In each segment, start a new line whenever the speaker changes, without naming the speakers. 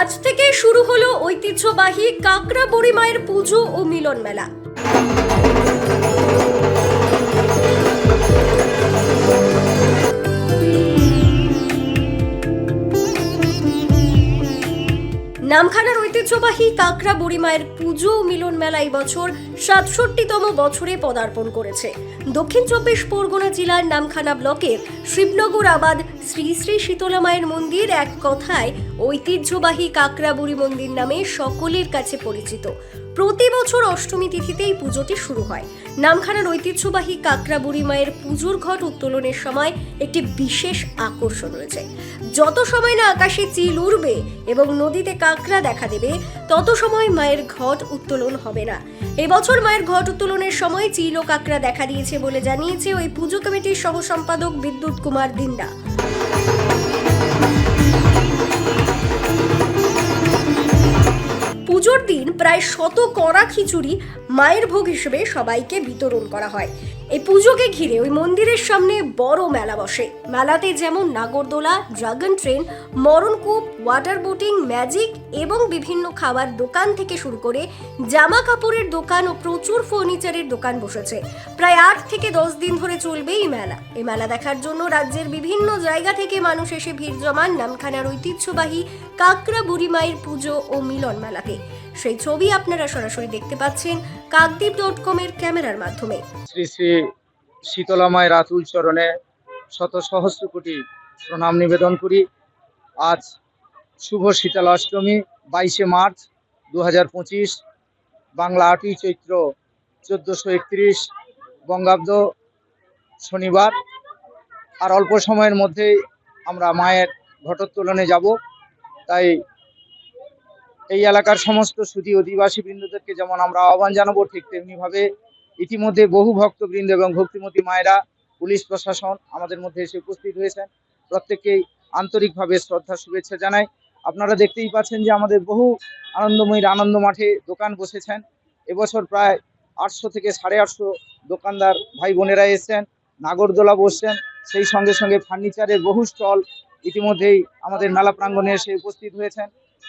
আজ থেকে শুরু হলো ঐতিহ্যবাহী কাকড়া বুড়ি মায়ের পুজো ও মিলন মেলা। নামখানার ঐতিহ্যবাহী কাকড়া বুড়ি মায়ের পুজো মিলন মেলা এই বছর সাতষট্টিতম বছরে পদার্পণ করেছে। দক্ষিণ চব্বিশ পরগনা জেলার নামখানা ব্লকের শিবনগর আবাদ শ্রী শ্রী শীতলা মায়ের মন্দির এক কথায় ঐতিহ্যবাহী কাকড়া বুড়ি মন্দির নামে সকলের কাছে পরিচিত। প্রতি বছর অষ্টমী তিথিতে এই পুজোটি শুরু হয়। নামখানার ঐতিহ্যবাহী কাকড়া বুড়ি মায়ের পুজোর ঘট উত্তোলনের সময় একটি বিশেষ আকর্ষণ রয়েছে। যত সময় না আকাশে চিল উড়বে এবং নদীতে কাঁকড়া দেখা দেবে, তত সময় মায়ের ঘট উত্তোলন হবে না। এবছর মায়ের ঘট উত্তোলনের সময় চিল ও কাঁকড়া দেখা দিয়েছে বলে জানিয়েছে ওই পুজো কমিটির সহ সম্পাদক বিদ্যুৎ কুমার দিন্দা পুজোর দিন প্রায় শত কড়া খিচুড়ি মায়ের ভোগ হিসেবে সবাইকে বিতরণ করা হয়। এই পুজোকে ঘিরে ওই মন্দিরের সামনে বড় মেলা বসে। মেলাতে যেমন নাগরদোলা, ড্রাগন ট্রেন, মরণকূপ, ওয়াটার বোটিং, ম্যাজিক এবং বিভিন্ন খাবার দোকান থেকে শুরু করে জামা কাপড়ের দোকান ও প্রচুর ফার্নিচারের দোকান বসেছে। প্রায় আট থেকে দশ দিন ধরে চলবে এই মেলা। এই মেলা দেখার জন্য রাজ্যের বিভিন্ন জায়গা থেকে মানুষ এসে ভিড় জমান নামখানার ঐতিহ্যবাহী কাকড়া বুড়ি মায়ের পুজো ও মিলন মেলাতে। সেই ছবি আপনারা সরাসরি দেখতে পাচ্ছেন কাকদ্বীপ ডট কমের ক্যামেরার মাধ্যমে।
শ্রী শ্রী শীতলা মায়ের আতুল চরণে শত সহস্র কোটি প্রণাম নিবেদন করি। আজ শুভ শীতলা অষ্টমী বাইশে মার্চ দু হাজার পঁচিশ, বাংলা আটই চৈত্র চোদ্দোশো একত্রিশ, বঙ্গাব্দ শনিবার। আর অল্প সময়ের মধ্যেই আমরা মায়ের ঘটোত্তোলনে যাব, তাই এই এলাকার সমস্ত সুদী অধিবাসী বৃন্দদেরকে যেমন আমরা আহ্বান জানাব, ঠিক তেমনিভাবে ইতিমধ্যে বহু ভক্তবৃন্দ এবং ভক্তিমতী মায়েরা, পুলিশ প্রশাসন আমাদের মধ্যে এসে উপস্থিত হয়েছেন। প্রত্যেককেই আন্তরিকভাবে শ্রদ্ধা, শুভেচ্ছা জানাই। আপনারা দেখতেই পাচ্ছেন যে আমাদের বহু আনন্দময়ীর আনন্দ মাঠে দোকান বসেছেন। এবছর প্রায় আটশো থেকে সাড়ে আটশো দোকানদার ভাই বোনেরা এসেছেন, নাগরদোলা বসছেন, সেই সঙ্গে সঙ্গে ফার্নিচারের বহু স্টল ইতিমধ্যেই আমাদের মেলা প্রাঙ্গণে এসে উপস্থিত হয়েছেন।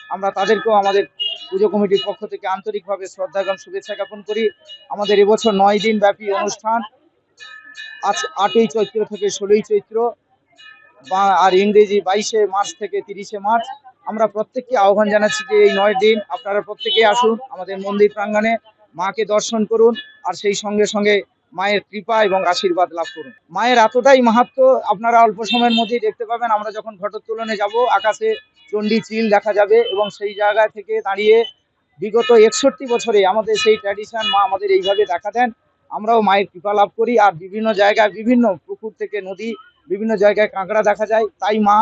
আমরা তাদেরকেও আমাদের পুজো কমিটির পক্ষ থেকে আন্তরিকভাবে শ্রদ্ধা এবং শুভেচ্ছা জ্ঞাপন করি। আমাদের এবছর নয় দিন ব্যাপী অনুষ্ঠান। আজ আটই চৈত্র থেকে ষোলোই চৈত্র, বা আর ইংরেজি বাইশে মার্চ থেকে তিরিশে মার্চ। আমরা প্রত্যেককে আহ্বান জানাচ্ছি যে এই নয় দিন আপনারা প্রত্যেকে আসুন আমাদের মন্দির প্রাঙ্গণে, মাকে দর্শন করুন, আর সেই সঙ্গে সঙ্গে মায়ের কৃপা এবং আশীর্বাদ লাভ করুন। মায়ের এতটাই মাহাত্ম, আপনারা অল্প সময়ের মধ্যেই দেখতে পাবেন, আমরা যখন ঘটোত্তোলনে যাব, আকাশে চণ্ডী চিল দেখা যাবে এবং সেই জায়গা থেকে দাঁড়িয়ে বিগত একষট্টি বছরে আমাদের সেই ট্র্যাডিশন মা আমাদের এইভাবে দেখা দেন, আমরাও মায়ের কৃপা লাভ করি। আর বিভিন্ন জায়গায় বিভিন্ন পুকুর থেকে নদী, বিভিন্ন জায়গায় কাঁকড়া দেখা যায়। তাই মা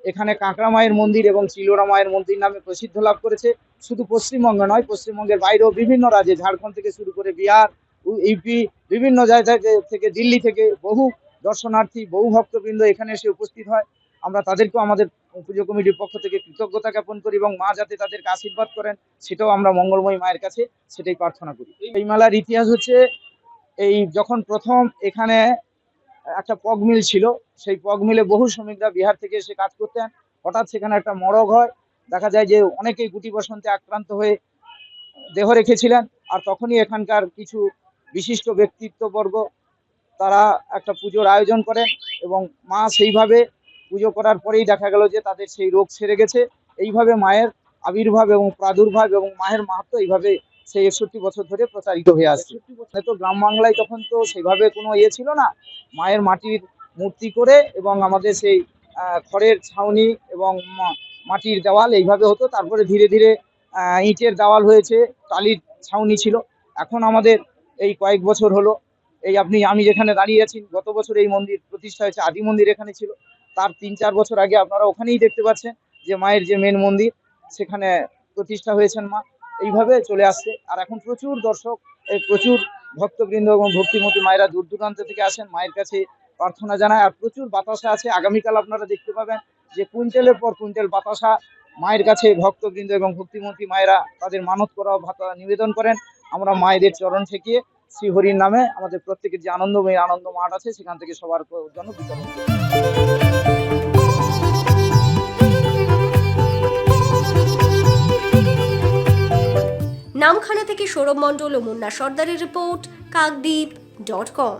এখানে কাঁকড়া মায়ের মন্দির এবং চিলোরা মায়ের মন্দির নামে প্রসিদ্ধ লাভ করেছে। শুধু পশ্চিমবঙ্গে নয়, পশ্চিমবঙ্গের বাইরেও বিভিন্ন রাজ্যে, ঝাড়খণ্ড থেকে শুরু করে বিহার ইউপি বিভিন্ন জায়গা থেকে- দিল্লি থেকে বহু দর্শনার্থী, বহু ভক্তবৃন্দ এখানে এসে উপস্থিত হয়। আমরা তাদেরকেও আমাদের পুজো কমিটির পক্ষ থেকে কৃতজ্ঞতা জ্ঞাপন করি এবং মা যাতে তাদেরকে আশীর্বাদ করেন, সেটাও আমরা মঙ্গলময় মায়ের কাছে সেটাই প্রার্থনা করি। এই মেলার ইতিহাস হচ্ছে, এই যখন প্রথম এখানে একটা পগ মিল ছিল, সেই পগ মিলে বহু শ্রমিকরা বিহার থেকে এসে কাজ করতেন। হঠাৎ সেখানে একটা মরগ হয়। দেখা যায় যে অনেকেই গুটি বসন্তে আক্রান্ত হয়ে দেহ রেখেছিলেন। আর তখনই এখানকার কিছু বিশিষ্ট ব্যক্তিত্ববর্গ, তারা একটা পুজোর আয়োজন করেন এবং মা সেইভাবে পুজো করার পরেই দেখা গেল যে তাদের সেই রোগ সেরে গেছে। এইভাবে মায়ের আবির্ভাব এবং প্রাদুর্ভাব এবং মায়ের মাহাত্ম এইভাবে সেই একষট্টি বছর ধরে প্রচারিত হয়ে আসছে। তো গ্রাম বাংলায় তখন তো সেভাবে কোনো ইয়ে ছিল না। মায়ের মাটির মূর্তি করে এবং আমাদের সেই খড়ের ছাউনি এবং মাটির দেওয়াল এইভাবে হতো। তারপরে ধীরে ধীরে ইটের দেওয়াল হয়েছে, টালির ছাউনি ছিল। এখন আমাদের এই কয়েক বছর হলো, এই আপনি, আমি যেখানে দাঁড়িয়ে আছি, গত বছর এই মন্দির প্রতিষ্ঠা হয়েছে, আদি মন্দির এখানে ছিল। তার তিন চার বছর আগে আপনারা ওখানেই দেখতে পাচ্ছেন যে মায়ের যে মেন মন্দির, সেখানে প্রতিষ্ঠা হয়েছেন মা। এইভাবে চলে আসছে। আর এখন প্রচুর দর্শক প্রচুর ভক্তবৃন্দ এবং ভক্তিমতী মায়েরা দূর দূরান্ত থেকে আসেন, মায়ের কাছে প্রার্থনা জানায়। আর প্রচুর বাতাসা আছে। আগামীকাল আপনারা দেখতে পাবেন যে কুইন্টালের পর কুইন্টাল বাতাসা মায়ের কাছে ভক্তবৃন্দ এবং ভক্তিমতী মায়েরা তাদের মানত করা ভাতা নিবেদন করেন। আমরা মায়েদের চরণ থেকে শ্রীহরির নামে আমাদের প্রত্যেকের যে আনন্দময় আনন্দ মাঠ আছে, সেখান থেকে সবার জন্য বিতরণ
নামখানা থেকে সৌরভ মণ্ডল ও মুন্না সর্দারের রিপোর্ট, কাকদ্বীপ ডট কম